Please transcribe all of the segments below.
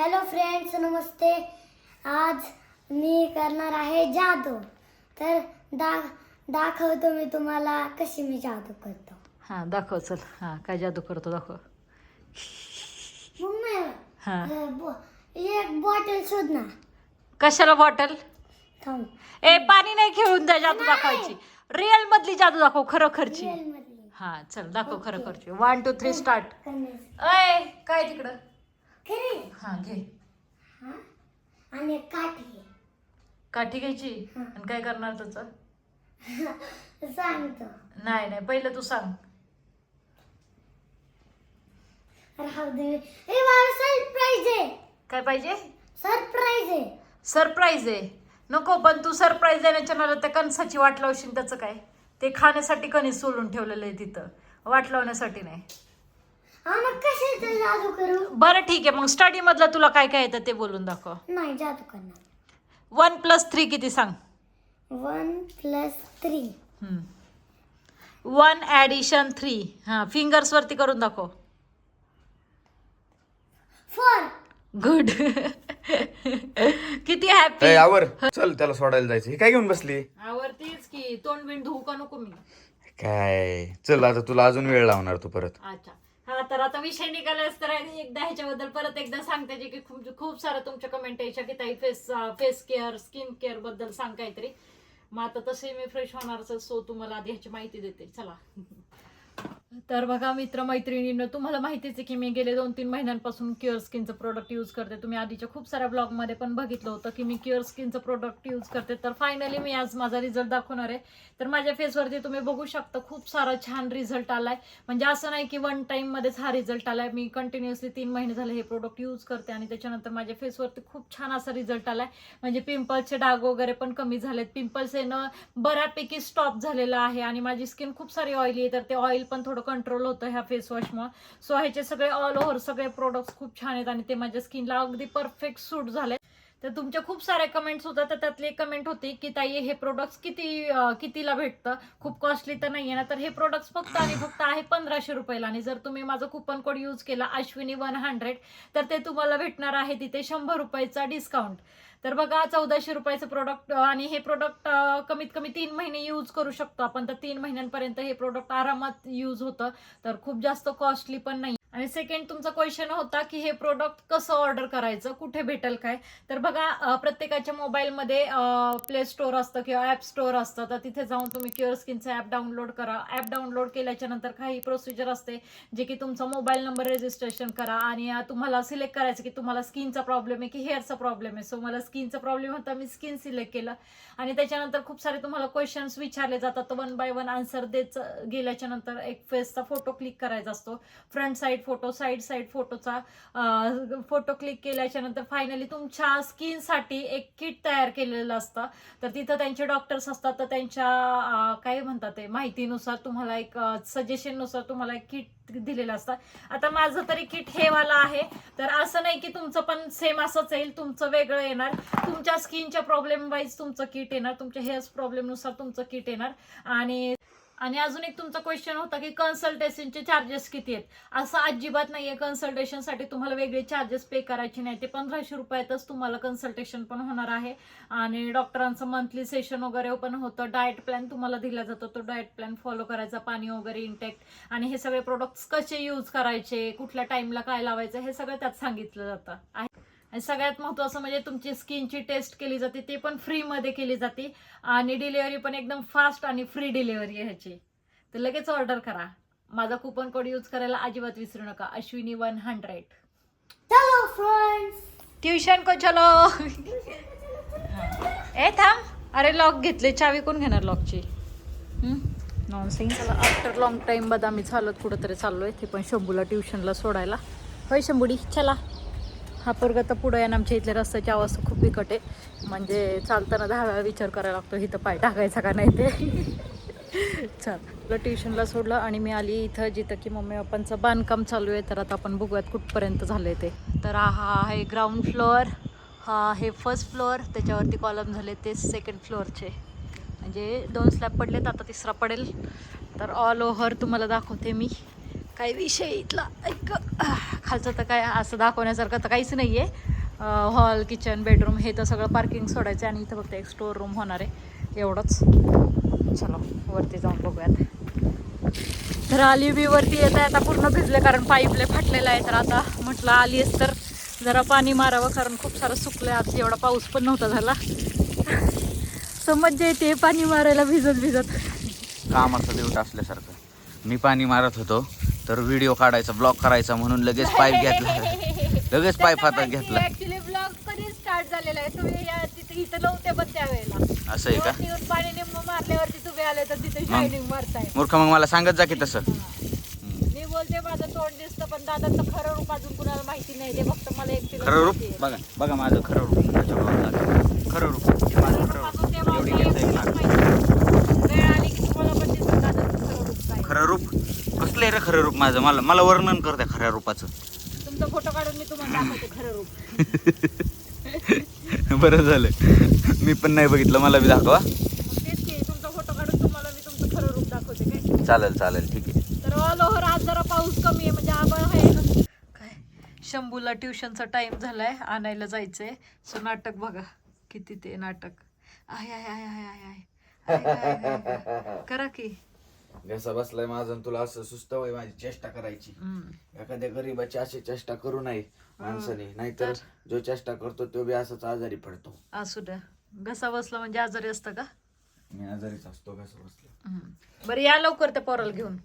Hello friends नमस्ते. आज मी करणार आहे जादू. तर दा दाखवतो मी तुम्हाला कशी मी जादू करतो. हां दाखव चल. हां काय जादू करतो दाखव. मम्मी हां. अं, बो- एक बॉटल शोध ना. कशाला बॉटल थांब. ए पाणी नाही खेळून द्या जादू दाखवायची. रिअल मधली जादू दाखव खरोखरची मधली. हां चल दाखव खरोखरची वन टू थ्री स्टार्ट करण्याची. अय काय तिकडं? खरी हां घे. हा? आणि एक काठी. काठी घ्यायची? आणि काय करणार त्याचं? सांगतो. नाही नाही पहिलं तू सांग. राहू दे. ए मला सरप्राईज आहे. काय पाहिजे? सरप्राईज आहे. सरप्राईज आहे. नको पण तू सरप्राईज देण्याच्या नाला त्या कणसाची वाट लावशील त्याचं काय? ते खाण्यासाठी कणीस सोलून ठेवलेलं आहे तिथं. वाट लावण्यासाठी नाही. हा मग कशाचं जादू करू? बरं ठीक आहे. मग स्टडी मधलं तुला काय काय येतं ते बोलून दाखव. नाही जादू करणार. वन प्लस थ्री किती सांग? One plus three one addition three हां फिंगर्स वरती करून दाखव. फोर गुड किती हॅपी ए आवर. चल त्याला सोडायला जायचं. हे काय घेऊन बसली? आवडतीच की. तोंड बिंड धुवू का नको मी? काय? चल आता तुला अजून वेळ लावणार तू परत. अच्छा. हा तर आता विषय निघालाच तर एकदा ह्याच्याबद्दल परत एकदा सांगते जे की खूप खूप सारं तुमच्या कमेंट यायच्या की ताई फेस फेस केअर स्किन केअरबद्दल सांग काहीतरी. मग आता तसे मी फ्रेश होणारच सो तुम्हाला आधी ह्याची माहिती देते. चला. तर बघा मित्रमैत्रिणींना तुम्हाला माहितीच आहे की मी गेले दोन तीन महिन्यांपासून क्युअर स्किनचं प्रोडक्ट यूज करते. तुम्ही आधीच्या खूप साऱ्या ब्लॉगमध्ये पण बघितलं होतं की मी क्युअर स्किनचं प्रोडक्ट यूज करते. तर फायनली मी आज माझा रिझल्ट दाखवणार आहे. तर माझ्या फेसवरती तुम्ही बघू शकता खूप सारा छान रिझल्ट आलाय. म्हणजे असं नाही की वन टाईममध्येच हा रिझल्ट आलाय. मी कंटिन्युअसली तीन महिने झाले हे प्रोडक्ट यूज करते आणि त्याच्यानंतर माझ्या फेसवरती खूप छान असा रिझल्ट आलाय. म्हणजे पिंपल्सचे डाग वगैरे पण कमी झालेत. पिंपल्स येणं बऱ्यापैकी स्टॉप झालेलं आहे आणि माझी स्किन खूप सारी ऑइली आहे तर ते ऑइल पण थोडं कंट्रोल होतं ह्या फेस वॉशमुळे सो ह्याचे सगळे ऑल ओव्हर सगळे प्रोडक्ट्स खूप छान आहेत आणि ते माझ्या स्किनला अगदी परफेक्ट सूट झाले तर तुमच्या खूप साऱ्या कमेंट्स होत्या. तर त्यातली एक कमेंट होती की ताई हे प्रोडक्ट्स किती कितीला भेटतं? खूप कॉस्टली तर नाही आहे ना? तर हे प्रोडक्ट्स फक्त आणि फक्त आहे पंधराशे रुपयाला. आणि जर तुम्ही माझं कुपन कोड यूज केला अश्विनी वन हंड्रेड तर ते तुम्हाला भेटणार आहे तिथे शंभर रुपयाचा डिस्काउंट तर बघा चौदाशे रुपयाचं प्रोडक्ट आणि हे प्रोडक्ट कमीत कमी तीन महिने यूज करू शकतो आपण. तर तीन महिन्यांपर्यंत हे प्रोडक्ट आरामात यूज होतं. तर खूप जास्त कॉस्टली पण नाही आणि सेकंड तुमचा क्वेश्चन होता की हे प्रोडक्ट कसं ऑर्डर करायचं? कुठे भेटेल काय? तर बघा प्रत्येकाच्या मोबाईलमध्ये प्ले स्टोअर असतं किंवा ॲप स्टोअर असतं. तर तिथे जाऊन तुम्ही क्युअर स्किनचं ॲप डाउनलोड करा. ॲप डाउनलोड केल्याच्यानंतर काही प्रोसिजर असते जे की तुमचा मोबाईल नंबर रजिस्ट्रेशन करा आणि तुम्हाला सिलेक्ट करायचं की तुम्हाला स्किनचा प्रॉब्लेम आहे की हेअरचा प्रॉब्लेम आहे. सो मला स्किनचा प्रॉब्लेम होता मी स्किन सिलेक्ट केलं. आणि त्याच्यानंतर खूप सारे तुम्हाला क्वेश्चन्स विचारले जातात. वन बाय वन आन्सर देत गेल्याच्यानंतर एक फेसचा फोटो क्लिक करायचा असतो. Front side photo side side फोटोचा फोटो क्लिक केल्याच्यानंतर फायनली तुमच्या स्किनसाठी एक किट तयार केलेलं असतं. तर तिथं त्यांचे डॉक्टर्स असतात. तर त्यांच्या काय म्हणतात ते माहितीनुसार तुम्हाला एक सजेशननुसार तुम्हाला एक किट दिलेलं असतं. आता माझं तरी किट हे वाला आहे. तर असं नाही की तुमचं पण सेम असंच येईल. तुमचं वेगळं येणार. तुमच्या स्किनच्या प्रॉब्लेम वाईज तुमचं किट येणार. तुमच्या हेअर्स प्रॉब्लेमनुसार तुमचं किट येणार. आणि आणि अजून एक तुमचा क्वेश्चन होता की कन्सल्टेशनचे चार्जेस किती आहेत? असं अजिबात नाहीये. कन्सल्टेशनसाठी तुम्हाला वेगळे चार्जेस पे करायचे नाही. ते पंधराशे रुपयातच तुम्हाला कन्सल्टेशन पण होणार आहे. आणि डॉक्टरांचं मंथली सेशन वगैरे पण होतं. डाएट प्लॅन तुम्हाला दिला जातो. तो डाएट प्लॅन फॉलो करायचा. पाणी वगैरे इंटेक्ट आणि हे सगळे प्रोडक्ट्स कसे यूज करायचे? कुठल्या टाइमला काय लावायचं? हे सगळं त्यात सांगितलं जातं. आणि सगळ्यात महत्त्वाचं म्हणजे तुमची स्किनची टेस्ट केली जाते ते पण फ्रीमध्ये केली जाते. आणि डिलिव्हरी पण एकदम फास्ट आणि फ्री डिलिव्हरी आहे ह्याची. तर लगेच ऑर्डर करा. माझा कुपन कोड यूज करायला अजिबात विसरू नका. Ashwini one hundred. चलो फ्रेंड्स ट्युशन को चलो. ए थांब. अरे लॉक घेतले. चावी कोण घेणार लॉकची? नॉन सिंग चला आफ्टर लॉंग टाईम बाद आम्ही चालत कुठंतरी चाललोय. ते पण शंभूला ट्युशनला सोडायला. होय शंभुडी चला. हा पोरगा तर पुढं आहे आणि आमच्या इथल्या रस्त्याची अवस्था खूप बिकट आहे. म्हणजे चालताना दहा वेळा विचार करायला लागतो इथं पाय टाकायचा का नाही ते. चल. तुला ट्युशनला सोडलं आणि मी आली इथं जिथं की मम्मी पप्पांचं बांधकाम चालू आहे. तर आता आपण बघूयात कुठपर्यंत झालंय ते. तर हा आहे ग्राउंड फ्लोअर हा आहे फर्स्ट फ्लोअर त्याच्यावरती कॉलम झाले ते सेकंड फ्लोअरचे म्हणजे दोन स्लॅब पडलेत आता तिसरा पडेल. तर ऑल ओव्हर तुम्हाला दाखवते मी. काय विषय इथला. ऐक आह, खालचं तर काय असं दाखवण्यासारखं तर काहीच नाही आहे हॉल किचन बेडरूम हे तर सगळं पार्किंग सोडायचं आहे आणि इथं फक्त एक स्टोर रूम होणार आहे. एवढंच. चलो वरती जाऊन बघूयात. तर आली बी वरती येत आहे आता पूर्ण भिजले कारण पाईपले फाटलेलं आहे. तर आता म्हटलं आलीस तर जरा पाणी मारावं कारण खूप सारं सुकलं आज एवढा पाऊस पण नव्हता झाला. तर मज्जा येते पाणी मारायला भिजत भिजत. कामाचा देवट असल्यासारखं. मी पाणी मारत होतो. तर व्हिडिओ काढायचा ब्लॉक करायचा म्हणून लगेच पाईप घेतला. लगेच पाईप हातात घेतला. ऍक्च्युली ब्लॉग कधी स्टार्ट झालेला आहे? तुम्ही या तिथे इथं नव्हते पण त्यावेळेला. असं आहे का? येऊन पाणी मारल्यावरती तुम्ही आले तर तिथे शायनिंग मारताय. मूर्ख मग मला सांगत जा की तसं. मी बोलते माझं तोंड दिसतं पण दादाचं खरं रूप अजून कुणाला माहिती नाही. ते फक्त मला एकटीला खरं रूप. बघा बघा माझं खरं रूप. त्याच्यावर. खरं रूप हे माझं खरं अजून ते रूप एवढी मला केस आहे एकटीलाच माझं. माहिती. वेळ आली की तुम्हाला पण दिसतं दादाचं खरं रूप काय खरं रूप कसलं आहे रे खरं रूप माझं? मला मला वर्णन करते खऱ्या रूपाचं. तुमचा फोटो काढून मी तुम्हाला दाखवते खरं रूप. बरं झालं. मी पण नाही बघितलं मला बी दाखवा. तेच की तुमचा फोटो काढून तुम्हाला मी तुमचं खरं रूप दाखवते काय? चालेल चालेल ठीक आहे. तर ऑल ओव्हर आज जरा पाऊस कमी आहे म्हणजे आभाळ आहे काय? शंभूला ट्युशनचा टाइम झालाय आणायला जायचंय. सो नाटक बघा किती ते नाटक. आय आय आय, आय, आय, आय. करा की. घसा बसलाय माझं आणि तुला असं सुस्त वय माझी चेष्टा करायची. एखाद्या गरीबाची अशी चेष्टा करू नये माणसाने नाहीतर जो चेष्टा करतो तो बी असाच आजारी पडतो. असू द्या. घसा बसला म्हणजे आजारी असतं का? मी आजारीच असतो घसा बसला. बरं या लवकर त्या पोराला घेऊन.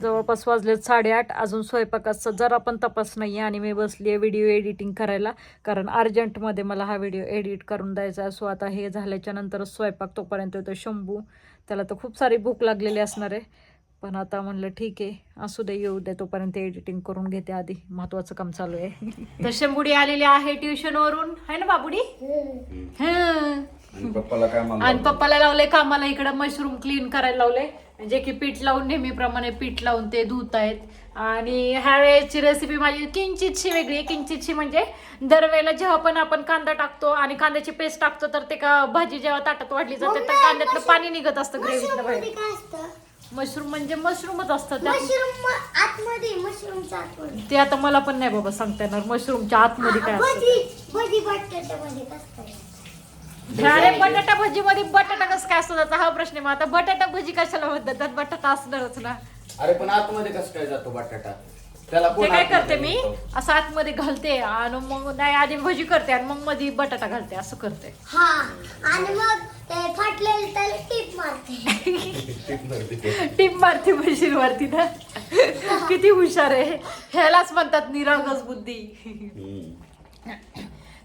जवळपास वाजलेत साडेआठ अजून स्वयंपाकाचा जरा पण तपास नाही आहे आणि मी बसली आहे व्हिडिओ एडिटिंग करायला. कारण अर्जंटमध्ये मला हा व्हिडिओ एडिट करून द्यायचा आहे. सो आता हे झाल्याच्या नंतरच स्वयंपाक तोपर्यंत येतो. शंभू त्याला तर खूप सारी भूक लागलेली असणार आहे. पण आता म्हणलं ठीक आहे असू दे येऊ दे तोपर्यंत एडिटिंग करून घेते आधी. महत्वाचं काम चालू आहे. तर शंभूडी आलेली आहे ट्युशनवरून आहे ना बाबुडी? हां. आणि पप्पाला काय आणि पप्पाला लावले कामाला इकडं मशरूम क्लीन करायला लावले जे की पीठ लावून नेहमीप्रमाणे पीठ लावून ते धुत आहेत आणि ह्या वेळेची रेसिपी माझी किंचितशी वेगळी आहे. किंचितशी म्हणजे दरवेळेला जेव्हा पण आपण कांदा टाकतो आणि कांद्याची पेस्ट टाकतो तर ते का भाजी जेव्हा ताटात वाढली जाते तर कांद्यातलं पाणी निघत असतं ग्रेव्हीतलं बाहेर. असतं? मशरूम म्हणजे मशरूमच असतं त्यात ते आता मला पण नाही बाबा सांगता येणार. मशरूमच्या आतमध्ये काय असतं भजी भजी बटाट्यामध्ये कसं काय अरे बटाटा भजी मध्ये बटाटा कसं काय असतो हा प्रश्न आहे मग. आता बटाटा भजी कशाला म्हणतात? त्यात बटाटा असणारच ना. अरे पण आतमध्ये कसं काय जातो बटाटा? त्याला ते कोण काय आतमध्ये करते मी? बोलतो? असं आतमध्ये घालते आणि मग नाही आधी भजी करते आणि मग मध्ये बटाटा घालते असं करते. हा आणि मग ते फाटलेलं त्याला टीप मारते. टीप मारते. भजीवरती ना. किती हुशार आहे. ह्यालाच म्हणतात निरागस बुद्धी.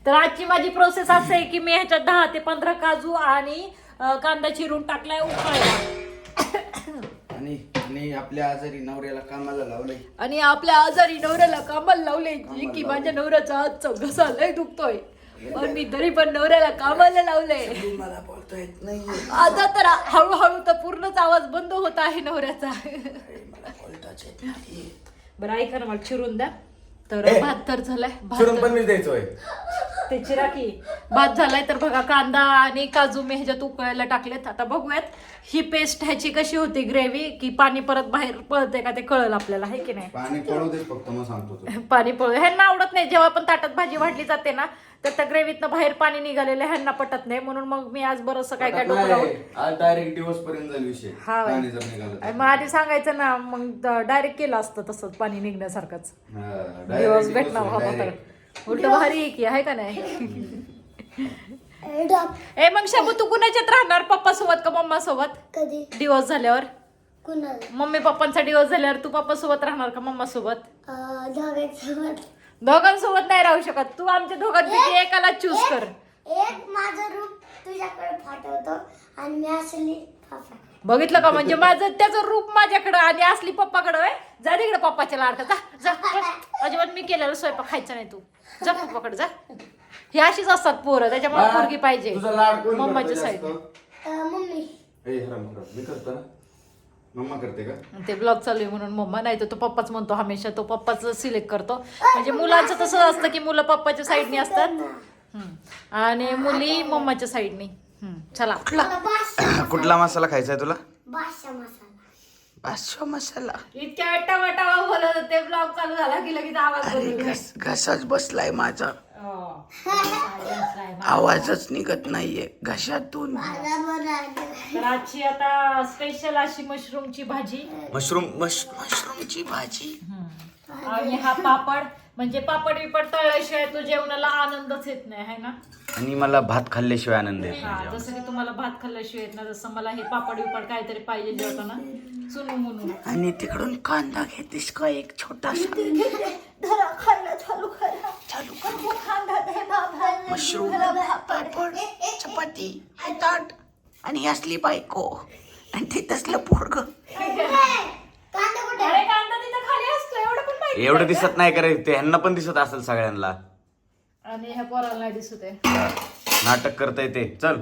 तर आजची माझी प्रोसेस असं आहे की मी ह्याच्यात दहा ते पंधरा काजू आणि अं, कांदा चिरून टाकलाय उकळायला. आणि आणि आपल्या आजारी नवऱ्याला कामाला लावलंय. आणि आपल्या आजारी नवऱ्याला कामाला लावले जे की माझ्या नवऱ्याचा आजचा घसा लय दुखतोय. पण मी तरी पण नवऱ्याला कामाला लावले मला बोलता येत नाही आता तर हळूहळू तर पूर्णच आवाज बंद होत आहे नवऱ्याचा. मला बोलताच येत नाही बरं ऐका ना मला चिरून द्या. तर भात तर झालाय. भात चिरून तर- पण मी द्यायचोय. ते चिरा की भात झालाय तर बघा कांदा आणि काजू मी ह्याच्यात उकळायला टाकलेत. आता बघूयात ही पेस्ट ह्याची कशी होती ग्रेव्ही की पाणी परत बाहेर पळते का ते कळलं आपल्याला आहे की नाही? पाणी पळू दे फक्त मग सांगतो तुला. पाणी पळू. ह्यांना आवडत नाही जेव्हा पण ताटात भाजी वाढली जाते ना तर त्या ग्रेव्हीतनं बाहेर पाणी निघालेलं ह्यांना पटत नाही. म्हणून मग मी आज बरंचसं काय काय डोकं लावून नाही, आज डायरेक्ट दिवस पर्यंत जाईल विषय. हा बाई. पाणी जर निघालं तर. आणि मग आधी सांगायचं ना मग डायरेक्ट केलं असतं तसंच पाणी निघण्यासारखंच. हा, direct दिवस भेटणार. उलट भारी आहे की आहे का नाही? ए मग शाबू तू कुणाच्यात राहणार? पप्पा सोबत का मम्मा सोबत कधी? दिवस झाल्यावर? कुणाला? मम्मी पप्पांचा दिवस झाल्यावर तू पप्पा सोबत राहणार का मम्मा सोबत दोघांसोबत. दोघांसोबत नाही राहू शकत. तू आमच्या दोघांपैकी एकाला चूज कर. एक माझं रूप तुझ्याकडे फाटवतो आणि मी असली फाफा बघितलं का म्हणजे माझं त्याचं रूप माझ्याकडं आणि असली पप्पाकडं आहे जा तिकडे पप्पाच्या लाडका. जा. अजिबात मी केलेला स्वयंपाक खायचा नाही तू. जा पप्पाकडे जा. हे अशीच असतात पोरं त्याच्यामुळे हा, पोरगी पाहिजे. तुझा लाड कोण मम्माच्या करतं साईड जास्त? मम्मी. ए, हराम खराब. मी करतो ना. मम्मा करते का? ते ब्लॉग चालू आहे म्हणून मम्मा नाही तर तो पप्पाच म्हणतो हमेशा तो पप्पाच सिलेक्ट करतो. म्हणजे मुलांचं तसं असतं की मुलं पप्पाच्या साईडनी असतात. हम्म. आणि मुली मम्माच्या साईडनी हम्म. चला. मला कुठला मसाला खायचा आहे तुला मसाला. पाचशे मसाला. इतक्या टमाटा बोलत होते ब्लॉग चालू झाला की लगेच आवाज अरे बदलला. घस घसाच बसलाय माझा. हो. आवाजच निघत नाहीये. घशातून. तर आजची आता स्पेशल अशी मशरूमची भाजी. मशरूम मश मशरूमची भाजी? आणि हा पापड. म्हणजे पापड बिपड तळल्याशिवाय तो जेवणाला आनंदच येत नाही है ना? आणि मला भात खाल्ल्याशिवाय आनंद येत हा नाही जसं की तुम्हाला भात खाल्ल्याशिवाय येत ना तसं मला हे पापड बिपड काहीतरी पाहिजे जेवताना. आणि तिकडून कांदा घेतेस का एक छोटासा? चालू कर. मशरूम पापड चपाती हे ताट आणि असली बायको. आणि ते तसलं पोरग. अरे कांदा तिथं खाली असतो. एवढं पण माहिती एवढं दिसत नाही करे ते ह्यांना पण दिसत असेल सगळ्यांना. आणि ह्या पोराला नाही दिसत आहे नाटक करता येते चल.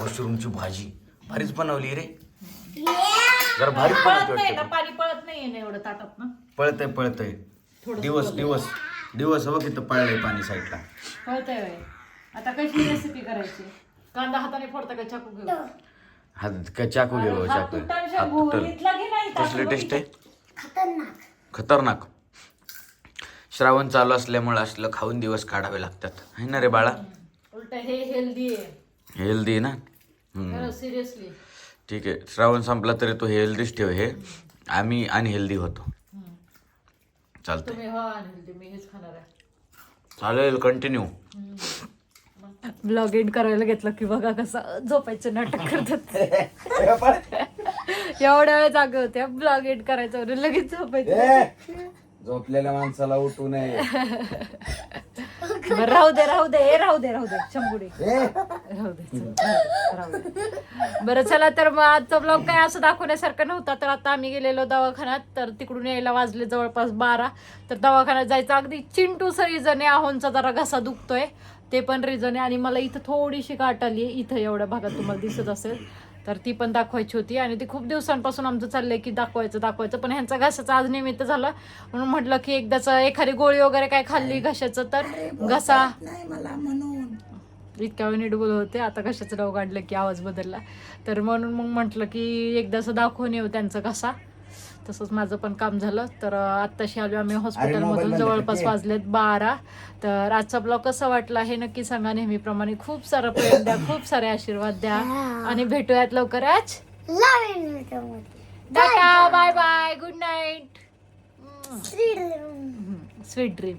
मशरूमची भाजी. भारीच बनवली रे. जरा भारीच पळत नाही ना. पाणी पळत नाहीये ना एवढं ताटात ना. पळतय पळतय. दिवस दिवस दिवस बघ इथं पळलंय पाणी साईडला. कळतंय होय. आता कशी रेसिपी करायची. कांदा हाताने फोडता का चाकू घेऊ हात का चाकू घेऊ हात चाकू. हात तुटल. नाही कसली टेस्ट आहे? खतरनाक. खतरनाक. श्रावण चालू असल्यामुळे असलं खाऊन दिवस काढावे लागतात. है ना रे बाळा? उलट हे हेल्दी आहे. हेल्दी ना? हम्म. सिरियसली ठीक आहे. श्रावण संपला तरी तो हेल्दीच ठेव हे. आम्ही अनहेल्दी होतो. तुम्ही हा हेल्दी मी हेच खाणार आहे. चालेल कंटिन्यू ब्लॉग एंड करायला घेतलं की बघा कसं झोपायचं नाटक करतात. एवढ्या वेळ जागे होत्या ब्लॉग एंड करायचं लगेच झोपायचं. झोपलेल्या माणसाला उठू नये. बरं, राहू दे राहू दे ए, राहू दे राहू दे शंभुडे. राहू दे चल, राहू दे. बरं चला तर मग आजचा ब्लॉग काय असं दाखवण्यासारखं नव्हता तर आता आम्ही गेलेलो दवाखान्यात तर तिकडून यायला वाजले जवळपास बारा. तर दवाखान्यात जायचं अगदी चिंटूचं रिझन आहे आहोंचा जरा घसा दुखतोय. ते पण रिझन आहे आणि मला इथं थोडीशी गाठ आली इथं एवढ्या भागात तुम्हाला दिसत असेल. तर ती पण दाखवायची होती आणि ती खूप दिवसांपासून आमचं चाललंय की दाखवायचं दाखवायचं. पण ह्यांचा घशाचा आज निमित्त झालं. म्हणून म्हटलं की एकदाच एखादी गोळी वगैरे काय खाल्ली घशाचं तर घसा. इतक्या वेळ नीट बोलत होते. आता कशाचं नाव काढलं की आवाज बदलला. तर म्हणून मग म्हटलं की एकदाच दाखवून येऊ त्यांचं कसा तसंच माझं पण काम झालं. तर आत्ताशी आलो आम्ही हॉस्पिटलमधून जवळपास वाजलेत बारा. तर आजचा ब्लॉग कसा वाटला हे नक्की सांगा नेहमीप्रमाणे. खूप सारं प्रेम द्या खूप सारे आशीर्वाद द्या. आणि भेटूयात त्यामध्ये tata bye bye good night sweet dream